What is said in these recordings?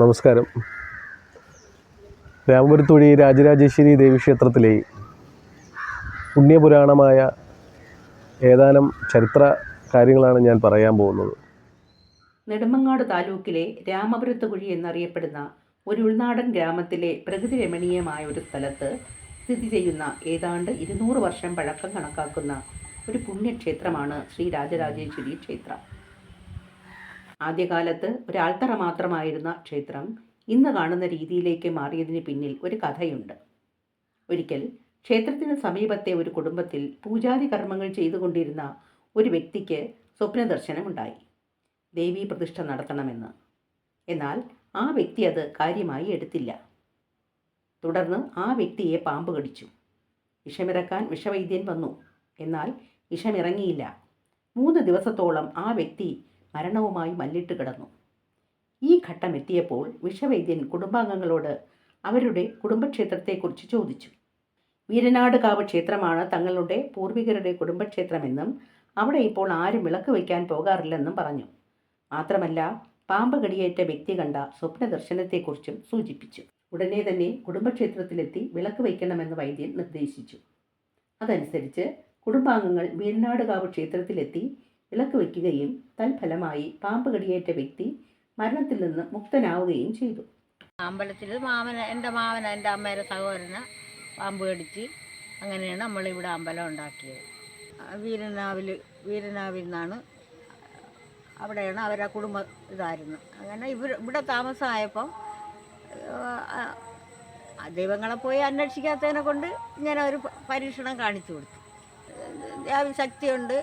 നമസ്കാരം. രാമപുരത്തുവഴി രാജരാജേശ്വരി ദേവീക്ഷേത്രത്തിലെ പുണ്യപുരാണമായ ഏതാനും ചരിത്ര കാര്യങ്ങളാണ് ഞാൻ പറയാൻ പോകുന്നത്. നെടുമങ്ങാട് താലൂക്കിലെ രാമപുരത്ത് കുഴി എന്നറിയപ്പെടുന്ന ഒരു ഉൾനാടൻ ഗ്രാമത്തിലെ പ്രകൃതി രമണീയമായ ഒരു സ്ഥലത്ത് സ്ഥിതി ചെയ്യുന്ന ഏതാണ്ട് ഇരുന്നൂറ് വർഷം പഴക്കം കണക്കാക്കുന്ന ഒരു പുണ്യക്ഷേത്രമാണ് ശ്രീ രാജരാജേശ്വരി ക്ഷേത്രം. ആദ്യകാലത്ത് ഒരാൾത്തറ മാത്രമായിരുന്ന ക്ഷേത്രം ഇന്ന് കാണുന്ന രീതിയിലേക്ക് മാറിയതിന് പിന്നിൽ ഒരു കഥയുണ്ട്. ഒരിക്കൽ ക്ഷേത്രത്തിന് സമീപത്തെ ഒരു കുടുംബത്തിൽ പൂജാതി കർമ്മങ്ങൾ ചെയ്തുകൊണ്ടിരുന്ന ഒരു വ്യക്തിക്ക് സ്വപ്നദർശനമുണ്ടായി. ദേവീ പ്രതിഷ്ഠ നടത്തണമെന്ന്. എന്നാൽ ആ വ്യക്തി അത് കാര്യമായി എടുത്തില്ല. തുടർന്ന് ആ വ്യക്തിയെ പാമ്പ് കടിച്ചു. വിഷമിറക്കാൻ വിഷവൈദ്യൻ വന്നു. എന്നാൽ വിഷമിറങ്ങിയില്ല. മൂന്ന് ദിവസത്തോളം ആ വ്യക്തി മരണവുമായി മല്ലിട്ട് കിടന്നു. ഈ ഘട്ടം എത്തിയപ്പോൾ വിഷവൈദ്യൻ കുടുംബാംഗങ്ങളോട് അവരുടെ കുടുംബക്ഷേത്രത്തെക്കുറിച്ച് ചോദിച്ചു. വീരനാട് കാവ് ക്ഷേത്രമാണ് തങ്ങളുടെ പൂർവികരുടെ കുടുംബക്ഷേത്രമെന്നും അവിടെ ഇപ്പോൾ ആരും വിളക്ക് വയ്ക്കാൻ പോകാറില്ലെന്നും പറഞ്ഞു. മാത്രമല്ല പാമ്പ് കടിയേറ്റ വ്യക്തി കണ്ട സ്വപ്ന ദർശനത്തെക്കുറിച്ചും സൂചിപ്പിച്ചു. ഉടനെ തന്നെ കുടുംബക്ഷേത്രത്തിലെത്തി വിളക്ക് വയ്ക്കണമെന്ന് വൈദ്യൻ നിർദ്ദേശിച്ചു. അതനുസരിച്ച് കുടുംബാംഗങ്ങൾ വീരനാട് കാവ് ക്ഷേത്രത്തിലെത്തി വിളക്ക് വയ്ക്കുകയും തൽഫലമായി പാമ്പ് കടിയേറ്റ വ്യക്തി മരണത്തിൽ നിന്ന് മുക്തനാവുകയും ചെയ്തു. അമ്പലത്തിൽ മാമന എന്റെ മാമന എന്റെ അമ്മയുടെ സഹോദരന് പാമ്പ് കടിച്ച് അങ്ങനെയാണ് നമ്മളിവിടെ അമ്പലം ഉണ്ടാക്കിയത്. വീരനാവിൽ വീരനാവിൽ നിന്നാണ് അവിടെയാണ് അവരുടെ കുടുംബ ഇതായിരുന്നു അങ്ങനെ ഇവർ ഇവിടെ താമസമായപ്പം ദൈവങ്ങളെ പോയി അന്വേഷിക്കാത്തതിനെ കൊണ്ട് ഇങ്ങനെ ഒരു പരീക്ഷണം കാണിച്ചു കൊടുത്തു. ശക്തിയുണ്ട്.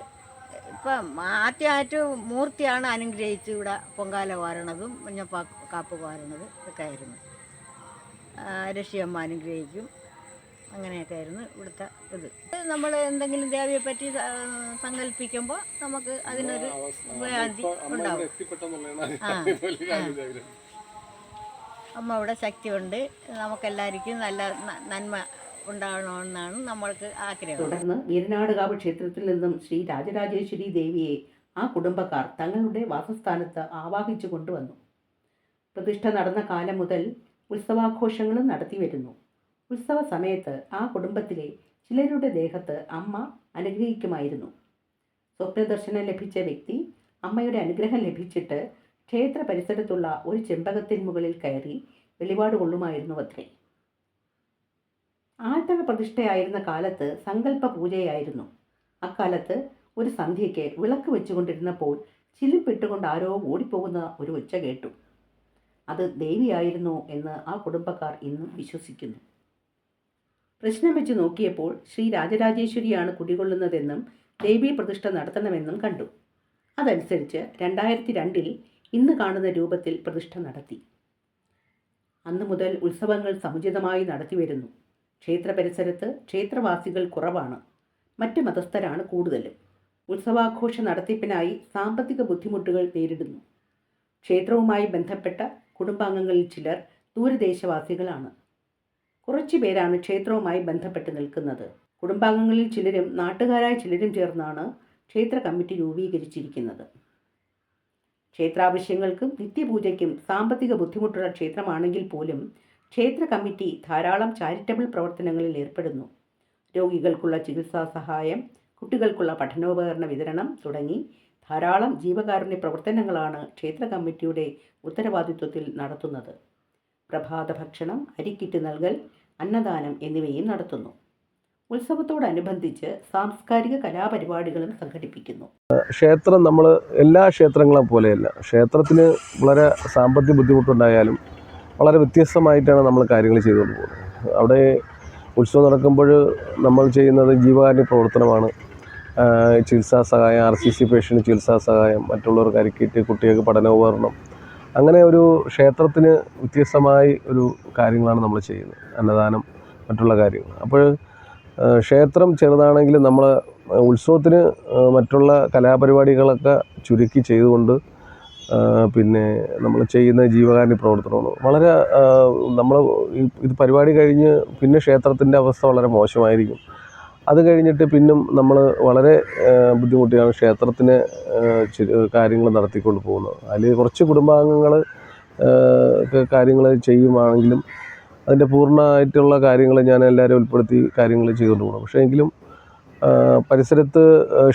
ഇപ്പം ആദ്യമായിട്ട് മൂർത്തിയാണ് അനുഗ്രഹിച്ച് ഇവിടെ പൊങ്കാല വാരണതും മഞ്ഞപ്പാ കാപ്പ് വാരണത് ഒക്കെ ആയിരുന്നു. രക്ഷിയമ്മ അനുഗ്രഹിക്കും. അങ്ങനെയൊക്കെ ആയിരുന്നു ഇവിടുത്തെ ഇത്. നമ്മൾ എന്തെങ്കിലും ദേവിയെ പറ്റി സങ്കല്പിക്കുമ്പോൾ നമുക്ക് അതിനൊരു വ്യാധി ഉണ്ടാവും. അമ്മ ഇവിടെ ശക്തിയുണ്ട്. നമുക്കെല്ലാവർക്കും നല്ല നന്മ ഉണ്ടാകണമെന്നാണ് നമ്മൾക്ക് ആഗ്രഹം. തുടർന്ന് വീരനാടുകാവ് ക്ഷേത്രത്തിൽ നിന്നും ശ്രീ രാജരാജേശ്വരി ദേവിയെ ആ കുടുംബക്കാർ തങ്ങളുടെ വാസസ്ഥാനത്ത് ആവാഹിച്ചു കൊണ്ടുവന്നു. പ്രതിഷ്ഠ നടന്ന കാലം മുതൽ ഉത്സവാഘോഷങ്ങളും നടത്തി വരുന്നു. ഉത്സവ സമയത്ത് ആ കുടുംബത്തിലെ ചിലരുടെ ദേഹത്ത് അമ്മ അനുഗ്രഹിക്കുമായിരുന്നു. സ്വപ്നദർശനം ലഭിച്ച വ്യക്തി അമ്മയുടെ അനുഗ്രഹം ലഭിച്ചിട്ട് ക്ഷേത്ര പരിസരത്തുള്ള ഒരു ചെമ്പകത്തിൻ മുകളിൽ കയറി വെളിപാട് കൊള്ളുമായിരുന്നു അത്രേ ആട്ടക പ്രതിഷ്ഠയായിരുന്ന കാലത്ത് സങ്കല്പ പൂജയായിരുന്നു അക്കാലത്ത് ഒരു സന്ധ്യയ്ക്ക് വിളക്ക് വെച്ചുകൊണ്ടിരുന്നപ്പോൾ ചിലിപ്പിട്ടുകൊണ്ട് ആരോ ഓടിപ്പോകുന്ന ഒരു ഒച്ച കേട്ടു. അത് ദേവിയായിരുന്നു എന്ന് ആ കുടുംബക്കാർ ഇന്നും വിശ്വസിക്കുന്നു. പ്രശ്നം വെച്ച് നോക്കിയപ്പോൾ ശ്രീ രാജരാജേശ്വരിയാണ് കുടികൊള്ളുന്നതെന്നും ദേവി പ്രതിഷ്ഠ നടത്തണമെന്നും കണ്ടു. അതനുസരിച്ച് രണ്ടായിരത്തി രണ്ടിൽ ഇന്ന് കാണുന്ന രൂപത്തിൽ പ്രതിഷ്ഠ നടത്തി. അന്നു മുതൽ ഉത്സവങ്ങൾ സമുചിതമായി നടത്തിവരുന്നു ക്ഷേത്ര പരിസരത്ത് ക്ഷേത്രവാസികൾ കുറവാണ്. മറ്റ് മതസ്ഥരാണ് കൂടുതലും. ഉത്സവാഘോഷ നടത്തിപ്പിനായി സാമ്പത്തിക ബുദ്ധിമുട്ടുകൾ നേരിടുന്നു. ക്ഷേത്രവുമായി ബന്ധപ്പെട്ട കുടുംബാംഗങ്ങളിൽ ചിലർ ദൂരദേശവാസികളാണ്. കുറച്ചു പേരാണ് ക്ഷേത്രവുമായി ബന്ധപ്പെട്ട് നിൽക്കുന്നത്. കുടുംബാംഗങ്ങളിൽ ചിലരും നാട്ടുകാരായ ചിലരും ചേർന്നാണ് ക്ഷേത്ര കമ്മിറ്റി രൂപീകരിച്ചിരിക്കുന്നത്. ക്ഷേത്രാവശ്യങ്ങൾക്കും നിത്യപൂജയ്ക്കും സാമ്പത്തിക ബുദ്ധിമുട്ടുള്ള ക്ഷേത്രമാണെങ്കിൽ പോലും ക്ഷേത്ര കമ്മിറ്റി ധാരാളം ചാരിറ്റബിൾ പ്രവർത്തനങ്ങളിൽ ഏർപ്പെടുന്നു. രോഗികൾക്കുള്ള ചികിത്സാ സഹായം കുട്ടികൾക്കുള്ള പഠനോപകരണ വിതരണം തുടങ്ങി ധാരാളം ജീവകാരുണ്യ പ്രവർത്തനങ്ങളാണ് ക്ഷേത്ര കമ്മിറ്റിയുടെ ഉത്തരവാദിത്വത്തിൽ നടത്തുന്നത്. പ്രഭാത ഭക്ഷണം അരിക്കിറ്റ് നൽകൽ അന്നദാനം എന്നിവയും നടത്തുന്നു. ഉത്സവത്തോടനുബന്ധിച്ച് സാംസ്കാരിക കലാപരിപാടികളും സംഘടിപ്പിക്കുന്നു. ക്ഷേത്രം നമ്മൾ എല്ലാ ക്ഷേത്രങ്ങളെ പോലെയല്ല. ക്ഷേത്രത്തിന് വളരെ സാമ്പത്തിക ബുദ്ധിമുട്ടുണ്ടായാലും വളരെ വ്യത്യസ്തമായിട്ടാണ് നമ്മൾ കാര്യങ്ങൾ ചെയ്തുകൊണ്ട് പോകുന്നത്. അവിടെ ഉത്സവം നടക്കുമ്പോൾ നമ്മൾ ചെയ്യുന്നത് ജീവകാരുണ്യ പ്രവർത്തനമാണ്. ചികിത്സാ സഹായം ആർ സി സി പേഷ്യന്റ് ചികിത്സാ സഹായം മറ്റുള്ളവർക്ക് അരിക്കേറ്റ് കുട്ടികൾക്ക് പഠനോപകരണം. അങ്ങനെ ഒരു ക്ഷേത്രത്തിന് വ്യത്യസ്തമായി ഒരു കാര്യങ്ങളാണ് നമ്മൾ ചെയ്യുന്നത്. അന്നദാനം മറ്റുള്ള കാര്യങ്ങൾ. അപ്പോൾ ക്ഷേത്രം ചെറുതാണെങ്കിലും നമ്മൾ ഉത്സവത്തിന് മറ്റുള്ള കലാപരിപാടികളൊക്കെ ചുരുക്കി ചെയ്തുകൊണ്ട് പിന്നെ നമ്മൾ ചെയ്യുന്ന ജീവകാരുണ്യ പ്രവർത്തനമാണ്. വളരെ നമ്മൾ ഇത് പരിപാടി കഴിഞ്ഞ് പിന്നെ ക്ഷേത്രത്തിന്റെ അവസ്ഥ വളരെ മോശമായിരിക്കും. അത് കഴിഞ്ഞിട്ട് പിന്നും നമ്മൾ വളരെ ബുദ്ധിമുട്ടിയാണ് ക്ഷേത്രത്തിന് കാര്യങ്ങൾ നടത്തിക്കൊണ്ട് പോകുന്നത്. അതിൽ കുറച്ച് കുടുംബാംഗങ്ങൾ കാര്യങ്ങൾ ചെയ്യുവാണെങ്കിലും അതിന്റെ പൂർണമായിട്ടുള്ള കാര്യങ്ങൾ ഞാൻ എല്ലാവരും ഉൾപ്പെടുത്തി കാര്യങ്ങൾ ചെയ്തുകൊണ്ട് പോകണം പക്ഷേ എങ്കിലും പരിസരത്ത്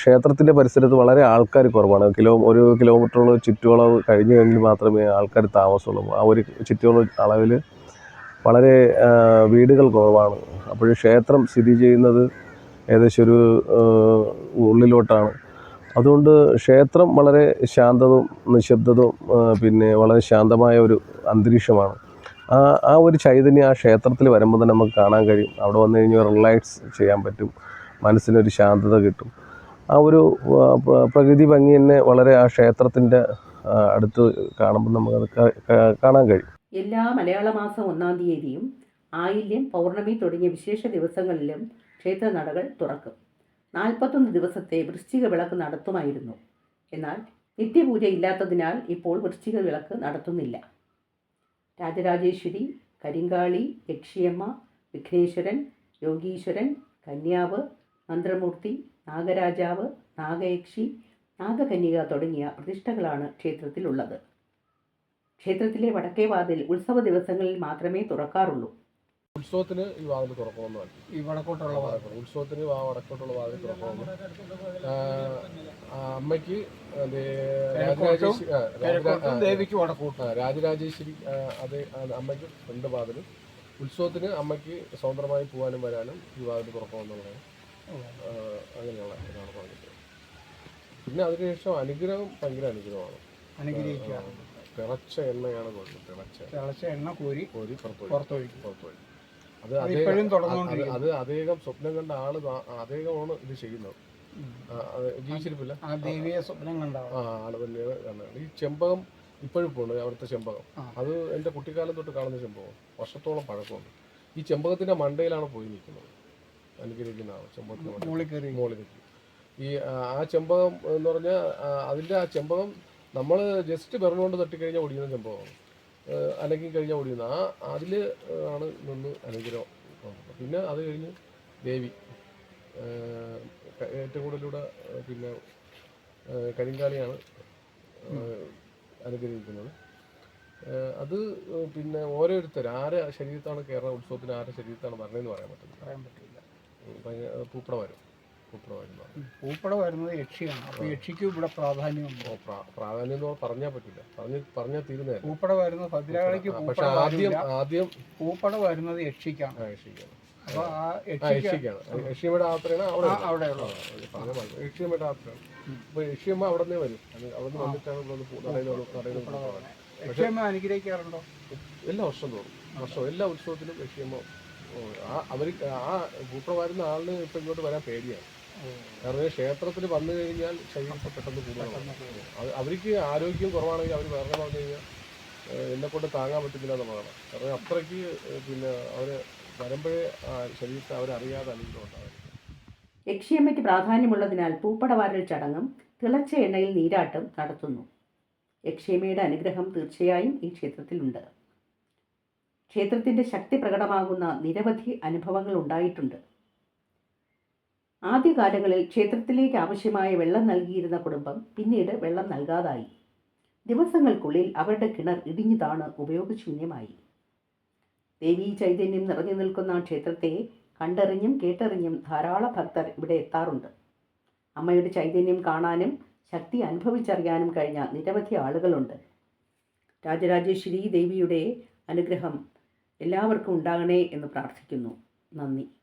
ക്ഷേത്രത്തിന്റെ പരിസരത്ത് വളരെ ആൾക്കാർ കുറവാണ്. കിലോ ഒരു കിലോമീറ്ററോളം ചുറ്റളവ് കഴിഞ്ഞ് കഴിഞ്ഞ് മാത്രമേ ആൾക്കാർ താമസമുള്ളൂ. ആ ഒരു ചുറ്റളവ് അളവിൽ വളരെ വീടുകൾ കുറവാണ്. അപ്പോൾ ക്ഷേത്രം സ്ഥിതി ചെയ്യുന്നത് ഏകദേശം ഒരു ഉള്ളിലോട്ടാണ്. അതുകൊണ്ട് ക്ഷേത്രം വളരെ ശാന്തതും നിശബ്ദതവും പിന്നെ വളരെ ശാന്തമായ ഒരു അന്തരീക്ഷമാണ്. ആ ആ ഒരു ചൈതന്യം ആ ക്ഷേത്രത്തിൽ വരുമ്പോൾ തന്നെ നമുക്ക് കാണാൻ കഴിയും. അവിടെ വന്നു കഴിഞ്ഞാൽ റിലാക്സ് ചെയ്യാൻ പറ്റും. മനസ്സിനൊരു ശാന്തത കിട്ടും. ആ ഒരു പ്രകൃതി ഭംഗി തന്നെ വളരെ ആ ക്ഷേത്രത്തിന്റെ അടുത്ത് കാണുമ്പോൾ നമുക്കത് കാണാൻ കഴിയും. എല്ലാ മലയാള മാസം ഒന്നാം തീയതിയും ആയില്യം പൗർണമി തുടങ്ങിയ വിശേഷ ദിവസങ്ങളിലും ക്ഷേത്ര നടകൾ തുറക്കും. നാൽപ്പത്തൊന്ന് ദിവസത്തെ വൃശ്ചിക വിളക്ക് നടത്തുമായിരുന്നു. എന്നാൽ നിത്യപൂജ ഇല്ലാത്തതിനാൽ ഇപ്പോൾ വൃശ്ചിക വിളക്ക് നടത്തുന്നില്ല. രാജരാജേശ്വരി കരിങ്കാളി യക്ഷിയമ്മ വിഘ്നേശ്വരൻ യോഗീശ്വരൻ കന്യാവ് മന്ത്രമൂർത്തി നാഗരാജാവ് നാഗയക്ഷി നാഗകന്യക തുടങ്ങിയ പ്രതിഷ്ഠകളാണ് ക്ഷേത്രത്തിലുള്ളത്. ക്ഷേത്രത്തിലെ വടക്കേ വാതിൽ ഉത്സവ ദിവസങ്ങളിൽ മാത്രമേ തുറക്കാറുള്ളൂ. ഉത്സവത്തിന് ഈ വാതിൽ തുറക്കണമെന്നാണ് ഈ വടക്കോട്ടുള്ള വാതിൽ. ഉത്സവത്തിന് ആ വടക്കോട്ടുള്ള വാതിൽ തുറക്കണമെന്ന് അമ്മയ്ക്ക് ദേവിക്ക് വടക്കൂട്ട. രാജരാജേശ്വരി അത് അമ്മയ്ക്ക് രണ്ട് വാതിലും. ഉത്സവത്തിന് അമ്മയ്ക്ക് സ്വതന്ത്രമായി പോകാനും വരാനും ഈ വാതിൽ തുറക്കണമെന്നുള്ളത് ആ, അങ്ങനെയുള്ള ഇതാണ് പറഞ്ഞിട്ട് പിന്നെ അതിനുശേഷം അനുഗ്രഹം ഭയങ്കര അനുഗ്രഹമാണ്. അനുഗ്രഹിക്കുക. തിളച്ച എണ്ണയാണ് കൊടുക്കുന്നത് തിളച്ച തിളച്ച എണ്ണ കോരി കോരി പുറത്തൊഴിക്കും. പുറത്തൊഴിക്കും. അത് അതേപ്പോഴും ഇപ്പോഴും അത് അദ്ദേഹം സ്വപ്നം കണ്ട ആൾ അദ്ദേഹമാണ് ഇത് ചെയ്യുന്നത്. ജീവിച്ചിരിപ്പില്ല. ആ ദേവിയെ സ്വപ്നം ആൾ. തന്നെയാണ് കാണുന്നത് ഈ ചെമ്പകം ഇപ്പോഴും പോകുന്നത് അവിടുത്തെ ചെമ്പകം. അത് എന്റെ കുട്ടിക്കാലം തൊട്ട് കാണുന്ന ചെമ്പകം വർഷത്തോളം പഴക്കമുണ്ട്. ഈ ചെമ്പകത്തിന്റെ മണ്ടയിലാണ് പോയി നിൽക്കുന്നത്. അനുഗ്രഹിക്കുന്ന ആൾ ചെമ്പകത്തിന്റെ മണ്ടയിൽ മുകളിൽ നിൽക്കും ഈ ആ, ചെമ്പകം എന്ന് പറഞ്ഞാൽ അതിന്റെ ആ ചെമ്പകം നമ്മൾ ജസ്റ്റ് വിരലുകൊണ്ട് തട്ടിക്കഴിഞ്ഞാൽ ഓടിക്കുന്ന ചെമ്പകമാണ്. അല്ലെങ്കിൽ കഴിഞ്ഞാൽ ഓടിക്കുന്ന. ആ അതിൽ ആണ് നിന്ന് അനുഗ്രഹം. പിന്നെ അത് കഴിഞ്ഞ് ദേവി. ഏറ്റവും കൂടുതലൂടെ പിന്നെ കരിങ്കാലിയാണ് കരിങ്കാളിയാണ് അനുഗ്രഹിക്കുന്നത്. അത് പിന്നെ ഓരോരുത്തർ ആരെ ശരീരത്താണ് കേരള ഉത്സവത്തിന് ആരെ ശരീരത്താണ് വരണമെന്ന് പറയാൻ പറ്റില്ല. പറയാൻ പറ്റില്ല. പൂപ്പട വരും. പൂപ്പട വരുന്നതാണ് ഉം. പൂപ്പട വരുന്നത് യക്ഷിയാണ്. അപ്പോൾ യക്ഷിക്ക് ഇവിടെ പ്രാധാന്യമുണ്ട്. പ്രാധാന്യം എന്ന് പറഞ്ഞാൽ പറ്റില്ല പറഞ്ഞ് പറഞ്ഞാൽ തീരുന്നതല്ല. പൂപ്പട വരുന്നത് ഭദ്രകാളിക്ക് പക്ഷെ ആദ്യം ആദ്യം പൂപ്പട വരുന്നത് യക്ഷിക്കാണ്. യക്ഷിക്കാണ്. അപ്പൊ ആ ആ യക്ഷിക്ക് യക്ഷിക്കാണ്. യക്ഷിയമ്മയുടെ ആത്രയാണ് അവിടെ ആ, അവിടെയുള്ളത് യക്ഷിയമ്മയുടെ ആത്രയാണ് അപ്പൊ യക്ഷിയമ്മ അവിടെ നിന്നേ വരും അവിടെ നിന്ന് വന്നിട്ടാണ് ഇവിടെ നടയിൽ നടയിൽ. യക്ഷിയമ്മ അനുഗ്രഹിക്കാറുണ്ടോ? എല്ലാ വർഷം തോറും. വർഷം എല്ലാ ഉത്സവത്തിലും യക്ഷിയമ്മ ആ അവർ ആ പൂപ്പട വരുന്ന ആളിന് ഇപ്പൊ ഇങ്ങോട്ട് വരാൻ പേടിയാണ്. കാരണം ക്ഷേത്രത്തിൽ വന്നു കഴിഞ്ഞാൽ ശരീരത്തെ പെട്ടെന്ന് കൂടുതലാണ്. അവർക്ക് ആരോഗ്യം കുറവാണെങ്കിൽ അവർ വേറെ പറഞ്ഞു കഴിഞ്ഞാൽ എന്നെ കൊണ്ട് താങ്ങാൻ പറ്റുന്നില്ല എന്നുള്ളതാണ്. കാരണം അത്രയ്ക്ക് പിന്നെ അവർ വരുമ്പോഴേ ആ ശരീരത്തെ അവരറിയാതെ അനുഗ്രഹം ഉണ്ടാകും യക്ഷിയമ്മയ്ക്ക് പ്രാധാന്യമുള്ളതിനാൽ പൂപ്പടവാരൽ ചടങ്ങും തിളച്ച എണ്ണയിൽ നീരാട്ടം നടത്തുന്നു. യക്ഷിയമ്മയുടെ അനുഗ്രഹം തീർച്ചയായും ഈ ക്ഷേത്രത്തിലുണ്ട്. ക്ഷേത്രത്തിന്റെ ശക്തി പ്രകടമാകുന്ന നിരവധി അനുഭവങ്ങൾ ഉണ്ടായിട്ടുണ്ട്. ആദ്യകാലങ്ങളിൽ ക്ഷേത്രത്തിലേക്ക് ആവശ്യമായ വെള്ളം നൽകിയിരുന്ന കുടുംബം പിന്നീട് വെള്ളം നൽകാതായി. ദിവസങ്ങൾക്കുള്ളിൽ അവരുടെ കിണർ ഇടിഞ്ഞു താണ് ഉപയോഗശൂന്യമായി. ദേവീ ചൈതന്യം നിറഞ്ഞു നിൽക്കുന്ന ക്ഷേത്രത്തെ കണ്ടറിഞ്ഞും കേട്ടറിഞ്ഞും ധാരാളം ഭക്തർ ഇവിടെ എത്താറുണ്ട്. അമ്മയുടെ ചൈതന്യം കാണാനും ശക്തി അനുഭവിച്ചറിയാനും കഴിഞ്ഞ നിരവധി ആളുകളുണ്ട്. രാജരാജേശ്വരി ദേവിയുടെ അനുഗ്രഹം എല്ലാവർക്കും ഉണ്ടാകണേ എന്ന് പ്രാർത്ഥിക്കുന്നു. നന്ദി.